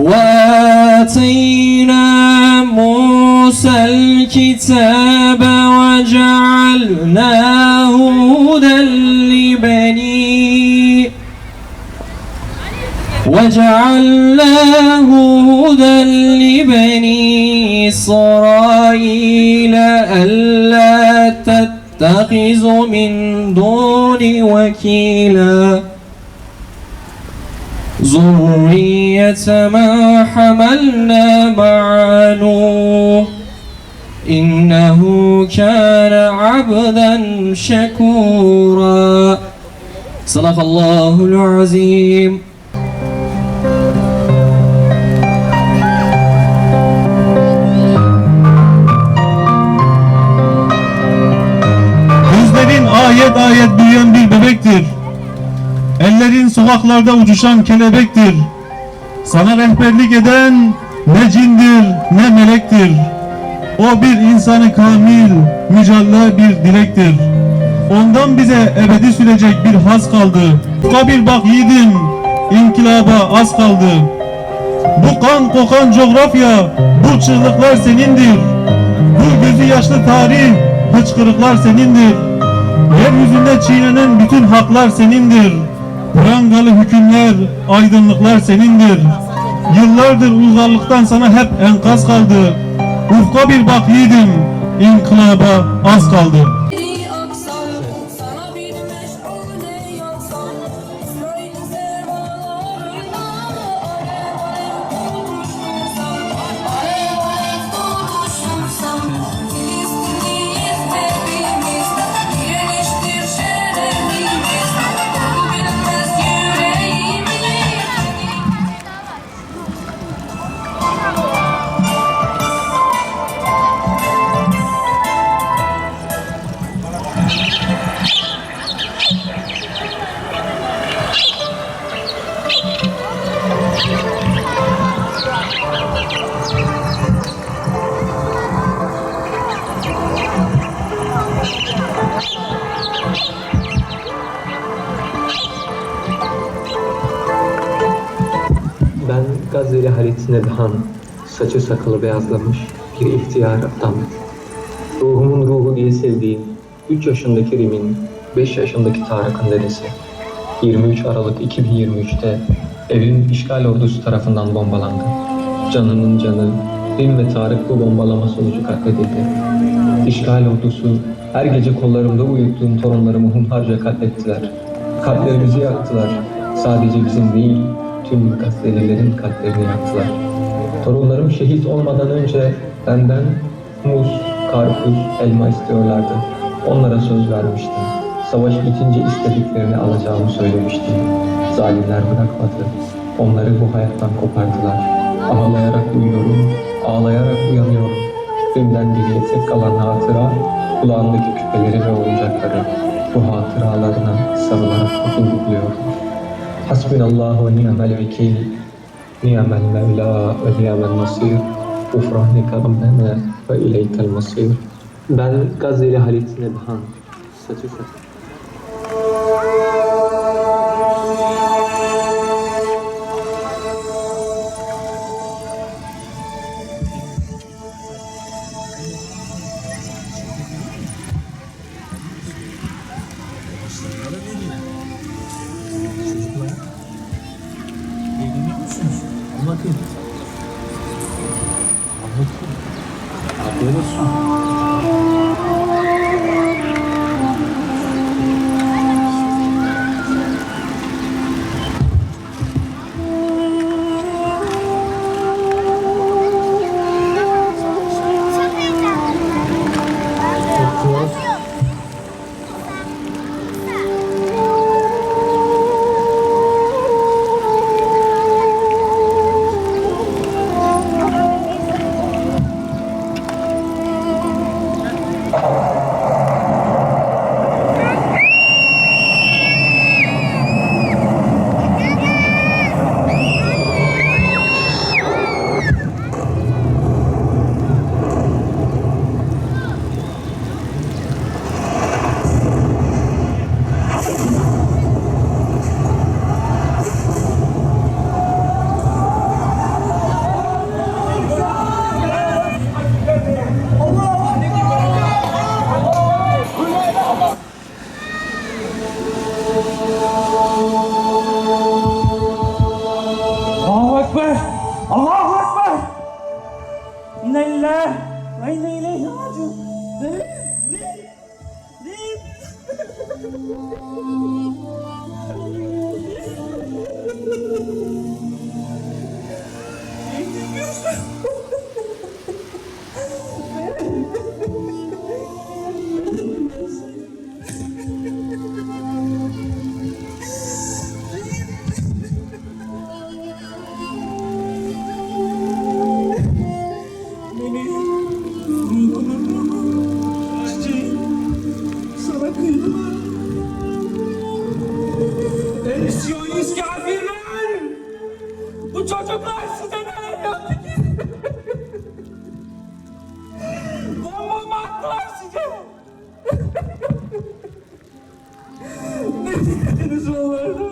وآتينا موسى الكتاب وجعلناه هدى لبني وجعلناه هدى لبني إسرائيل ألا تتخذوا من دون وكيلا ذرية ما حملنا مع نوح إنه كان عبدا شكورا صدق الله العظيم Gözlerin ayet ayet büyüyen bir bebektir. Ellerin sokaklarda uçuşan kelebektir. Sana rehberlik eden ne cindir ne melektir. O bir insanı kamil, mücella bir dilektir. Ondan bize ebedi sürecek bir haz kaldı. Kabir bak yiğidim, inkılaba az kaldı. Bu kan kokan coğrafya, bu çığlıklar senindir. Bu gözü yaşlı tarih, hıçkırıklar senindir. Yeryüzünde çiğnenen bütün haklar senindir. Prangalı hükümler, aydınlıklar senindir. Yıllardır uygarlıktan sana hep enkaz kaldı. Ufka bir bak yiğidim, inkılaba az kaldı. Gazze'li Halit Nedhan, saçı sakalı beyazlamış bir ihtiyar adam. Ruhumun ruhu diye sevdiğim 3 yaşındaki Rim'in 5 yaşındaki Tarık'ın dedesi. 23 Aralık 2023'te evim işgal ordusu tarafından bombalandı. Canının canı, Rim ve Tarık bu bombalama sonucu katledildi. İşgal ordusu her gece kollarımda uyuttuğum torunlarımı hunharca katlettiler. Kalplerimizi yaktılar. Sadece bizim değil, tüm gazetecilerin kalplerini yaktılar. Torunlarım şehit olmadan önce benden muz, karpuz, elma istiyorlardı. Onlara söz vermiştim. Savaş bitince istediklerini alacağımı söylemiştim. Zalimler bırakmadı. Onları bu hayattan kopardılar. Ağlayarak uyuyorum, ağlayarak uyanıyorum. Dünden geriye tek kalan hatıra, kulağımdaki küpeleri ve oyuncakları. Bu hatıralarına sarılarak huzur buluyorum. Hasbunallahu ve ni'mel vekil. Ni'mel mevla ve ni'mel nasir. Ufrahnike Rabbena ve ileykel masir. Ben Gazze'li Halit Nebhan. Saçı yourself. Oh.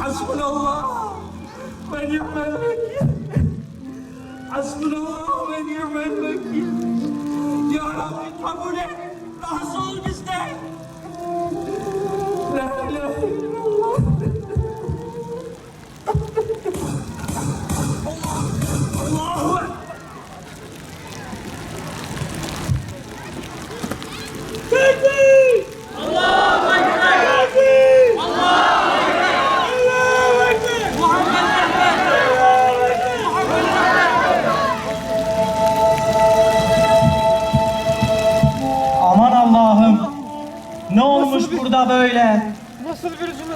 Hasbunallah ve ni'mel vekil. Hasbunallah ve ni'mel vekil. Ya Rabbi kabul et. Razı burada böyle? Nasıl bir üzümü?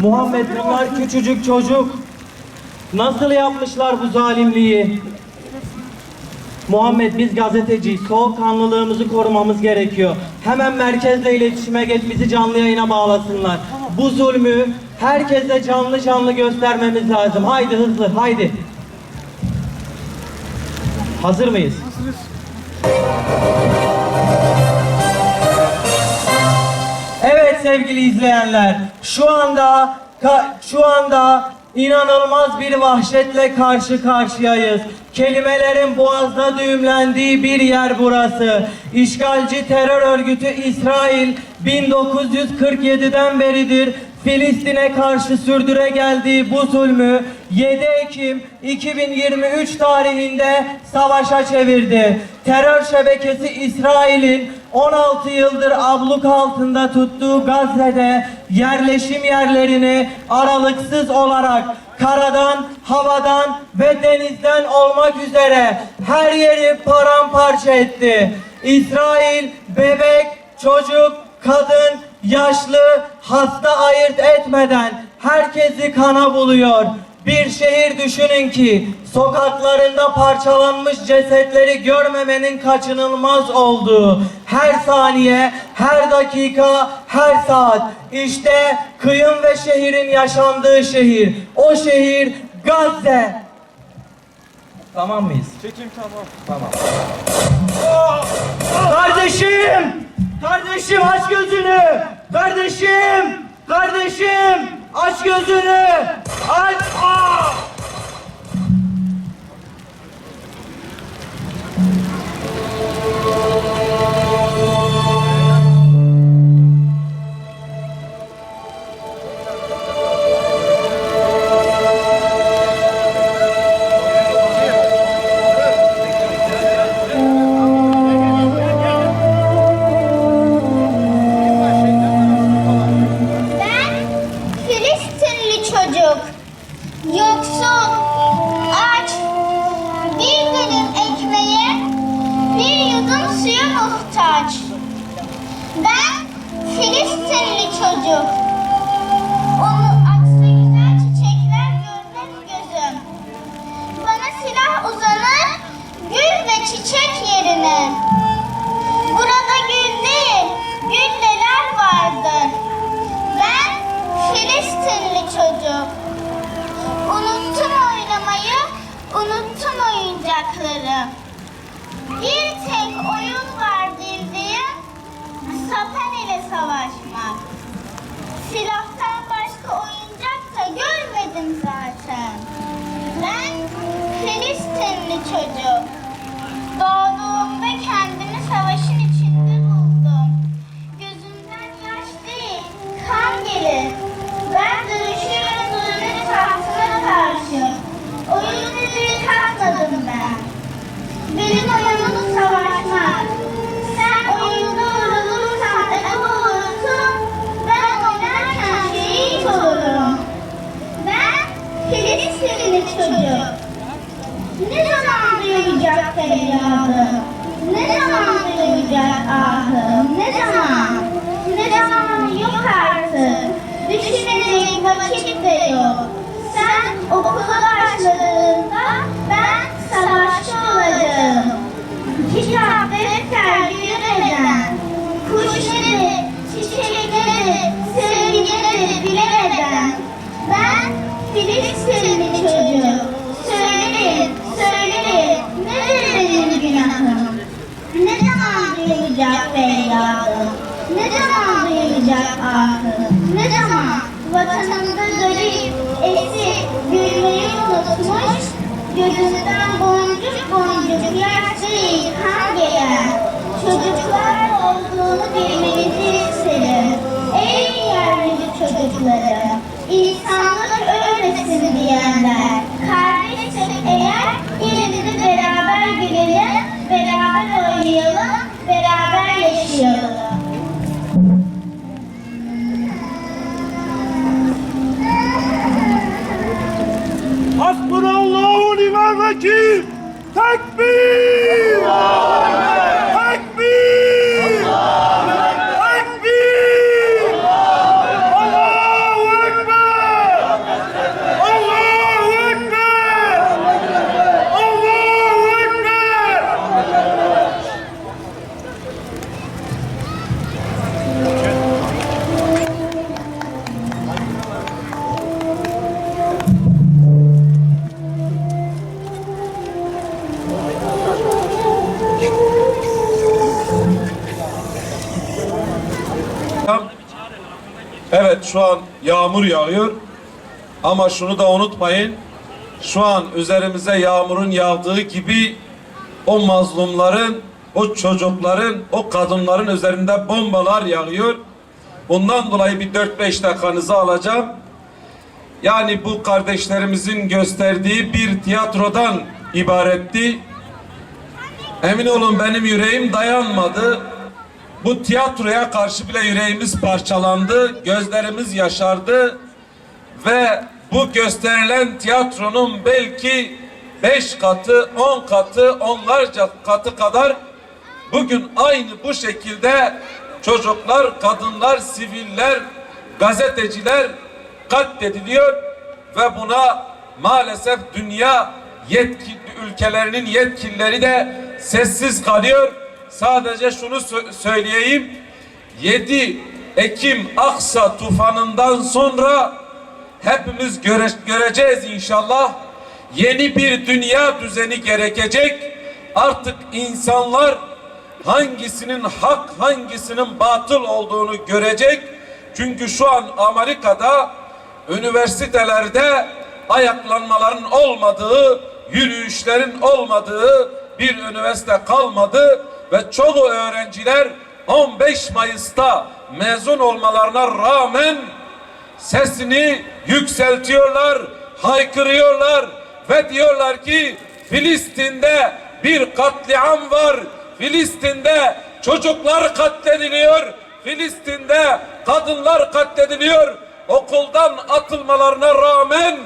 Muhammed bunlar küçücük çocuk. Nasıl yapmışlar bu zalimliği? Muhammed biz gazeteciyiz. Soğukkanlılığımızı korumamız gerekiyor. Hemen merkezle iletişime geç bizi canlı yayına bağlasınlar. Bu zulmü herkese canlı canlı göstermemiz lazım. Haydi hızlı haydi. Hazır mıyız? Hazırız. Sevgili izleyenler, şu anda şu anda inanılmaz bir vahşetle karşı karşıyayız. Kelimelerin boğazda düğümlendiği bir yer burası. İşgalci terör örgütü İsrail 1947'den beridir Filistin'e karşı sürdüre geldiği bu zulmü 7 Ekim 2023 tarihinde savaşa çevirdi. Terör şebekesi İsrail'in 16 yıldır abluk altında tuttuğu Gazze'de yerleşim yerlerini aralıksız olarak karadan, havadan ve denizden olmak üzere her yeri paramparça etti. İsrail bebek, çocuk, kadın, yaşlı, hasta ayırt etmeden herkesi kana buluyor. Bir şehir düşünün ki sokaklarında parçalanmış cesetleri görmemenin kaçınılmaz olduğu her saniye, her dakika, her saat işte kıyım ve şehrin yaşandığı şehir. O şehir Gazze. Tamam mıyız? Çekim tamam. Tamam. Kardeşim! Kardeşim aç gözünü! Kardeşim! Kardeşim! Aç gözünü! Aç! Aa! Çocuk. Yoksul, aç, bir dilim ekmeğe, bir yudum suya muhtaç. Ben Filistinli çocuk. Onu açsa güzel çiçekler görmez gözüm. Bana silah uzanır, gül ve çiçek yerine. Burada gül değil, gülleler vardır. Ben Filistinli çocuk. Unuttum oynamayı, unuttum oyuncakları. Bir tek oyun var bildiğim, sapan ile savaşmak. Silahtan başka oyuncak da görmedim zaten. Ben Filistinli çocuk. çocuk. Ne zaman duyacak feryadı? Ne zaman duyacak ahı? Ne zaman? Ne zaman yok artık. Düşünecek vakit de yok. Sen okula başladığında ben savaşçı olacağım. Kitap ve terbiye Ne zaman duyulacak feryadım? Ne zaman duyulacak ahım? Ne zaman vatanımda garip, esir, gülmeyi unutmuş, gözünden boncuk boncuk yaş değil kan gelen çocuklar olduğunu bilmenizi isterim. Ey yeryüzü çocukları, insanlık ölmesin diyenler, kardeşsek eğer de beraber gülelim, beraber oynayalım, beraber yaşayalım. Hasbunallahu ni'mel vekil. Tekbir! Evet şu an yağmur yağıyor. Ama şunu da unutmayın. Şu an üzerimize yağmurun yağdığı gibi o mazlumların, o çocukların, o kadınların üzerinde bombalar yağıyor. Bundan dolayı bir 4-5 dakikanızı alacağım. Yani bu kardeşlerimizin gösterdiği bir tiyatrodan ibaretti. Emin olun benim yüreğim dayanmadı. Bu tiyatroya karşı bile yüreğimiz parçalandı, gözlerimiz yaşardı ve bu gösterilen tiyatronun belki beş katı, on katı, onlarca katı kadar bugün aynı bu şekilde çocuklar, kadınlar, siviller, gazeteciler katlediliyor ve buna maalesef dünya yetki ülkelerinin yetkilileri de sessiz kalıyor. Sadece şunu sö- söyleyeyim. 7 Ekim Aksa tufanından sonra hepimiz göre- göreceğiz inşallah. Yeni bir dünya düzeni gerekecek. Artık insanlar hangisinin hak hangisinin batıl olduğunu görecek. Çünkü şu an Amerika'da üniversitelerde ayaklanmaların olmadığı, yürüyüşlerin olmadığı bir üniversite kalmadı ve çoğu öğrenciler 15 Mayıs'ta mezun olmalarına rağmen sesini yükseltiyorlar, haykırıyorlar ve diyorlar ki Filistin'de bir katliam var. Filistin'de çocuklar katlediliyor. Filistin'de kadınlar katlediliyor. Okuldan atılmalarına rağmen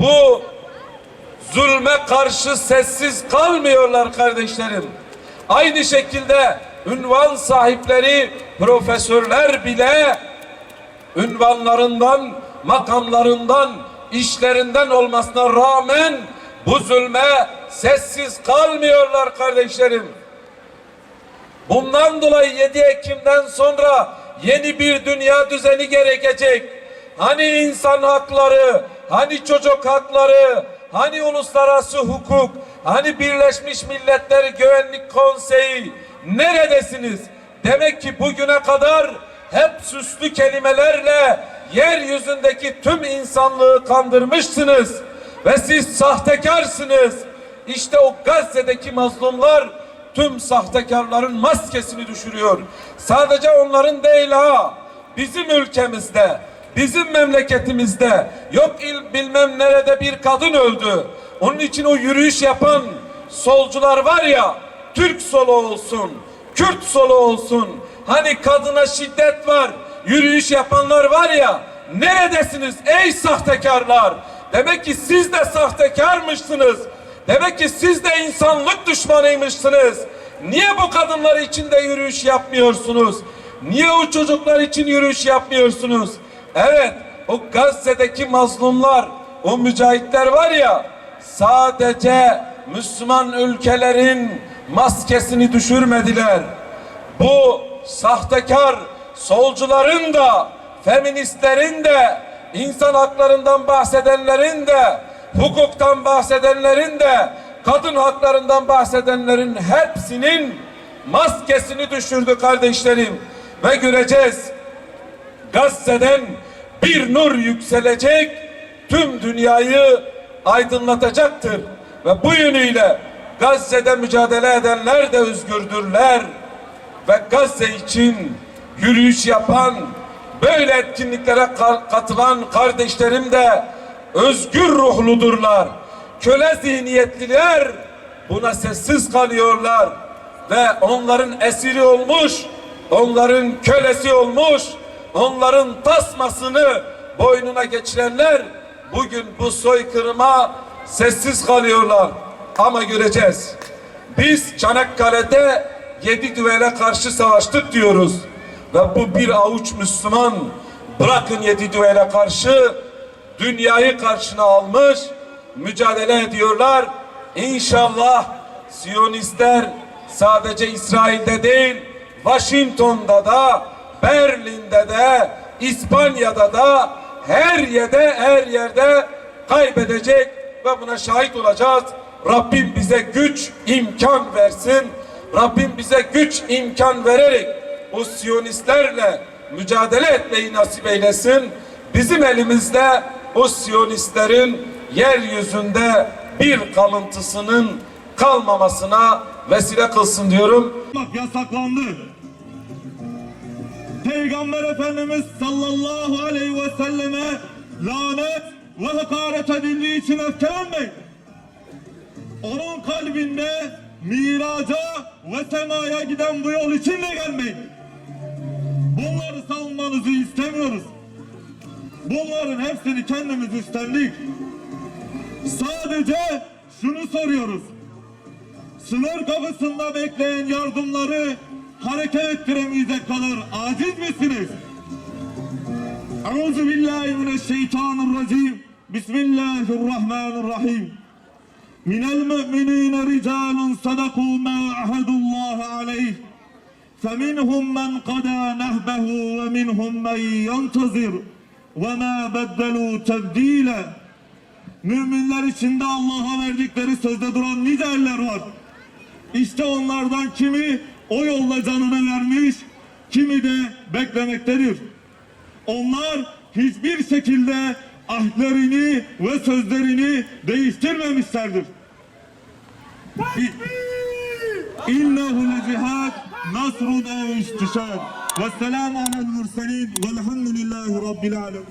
bu zulme karşı sessiz kalmıyorlar kardeşlerim. Aynı şekilde ünvan sahipleri, profesörler bile ünvanlarından, makamlarından, işlerinden olmasına rağmen bu zulme sessiz kalmıyorlar kardeşlerim. Bundan dolayı 7 Ekim'den sonra yeni bir dünya düzeni gerekecek. Hani insan hakları, hani çocuk hakları, hani uluslararası hukuk, hani Birleşmiş Milletler Güvenlik Konseyi neredesiniz? Demek ki bugüne kadar hep süslü kelimelerle yeryüzündeki tüm insanlığı kandırmışsınız ve siz sahtekarsınız. İşte o Gazze'deki mazlumlar tüm sahtekarların maskesini düşürüyor. Sadece onların değil ha. Bizim ülkemizde, bizim memleketimizde yok il bilmem nerede bir kadın öldü. Onun için o yürüyüş yapan solcular var ya, Türk solu olsun, Kürt solu olsun. Hani kadına şiddet var, yürüyüş yapanlar var ya, neredesiniz ey sahtekarlar? Demek ki siz de sahtekarmışsınız. Demek ki siz de insanlık düşmanıymışsınız. Niye bu kadınlar için de yürüyüş yapmıyorsunuz? Niye o çocuklar için yürüyüş yapmıyorsunuz? Evet, o Gazze'deki mazlumlar, o mücahitler var ya sadece Müslüman ülkelerin maskesini düşürmediler. Bu sahtekar solcuların da, feministlerin de, insan haklarından bahsedenlerin de, hukuktan bahsedenlerin de, kadın haklarından bahsedenlerin hepsinin maskesini düşürdü kardeşlerim. Ve göreceğiz Gazze'den bir nur yükselecek, tüm dünyayı aydınlatacaktır. Ve bu yönüyle Gazze'de mücadele edenler de özgürdürler. Ve Gazze için yürüyüş yapan, böyle etkinliklere ka- katılan kardeşlerim de özgür ruhludurlar. Köle zihniyetliler buna sessiz kalıyorlar ve onların esiri olmuş, onların kölesi olmuş, onların tasmasını boynuna geçirenler bugün bu soykırıma sessiz kalıyorlar. Ama göreceğiz. Biz Çanakkale'de yedi düvele karşı savaştık diyoruz. Ve bu bir avuç Müslüman bırakın yedi düvele karşı dünyayı karşına almış mücadele ediyorlar. İnşallah Siyonistler sadece İsrail'de değil Washington'da da Berlin'de de İspanya'da da her yerde her yerde kaybedecek ve buna şahit olacağız. Rabbim bize güç, imkan versin. Rabbim bize güç, imkan vererek o Siyonistlerle mücadele etmeyi nasip eylesin. Bizim elimizde o Siyonistlerin yeryüzünde bir kalıntısının kalmamasına vesile kılsın diyorum. Bak yasaklandı. Peygamber Efendimiz sallallahu aleyhi ve selleme lanet ve hakaret edildiği için öfkelenmeyin. Onun kalbinde miraca ve semaya giden bu yol için de gelmeyin. Bunları savunmanızı istemiyoruz. Bunların hepsini kendimiz üstlendik. Sadece şunu soruyoruz. Sınır kapısında bekleyen yardımları hareket ettiremeyecek kadar aciz misiniz? Euzu billahi mineşşeytanirracim. Bismillahirrahmanirrahim. Minel müminine ricalun sadaku ma ahadullahi aleyh. فمنهم من قضى نهبه ومنهم من ينتظر وما بدلوا تبديلا Müminler içinde Allah'a verdikleri sözde duran nice erler var. İşte onlardan kimi o yolla canını vermiş, kimi de beklemektedir. Onlar hiçbir şekilde ahdlerini ve sözlerini değiştirmemişlerdir. İnnehu lecihad nasrun ev istişad. Vesselamu alel murselin velhamdülillahi rabbil alemin.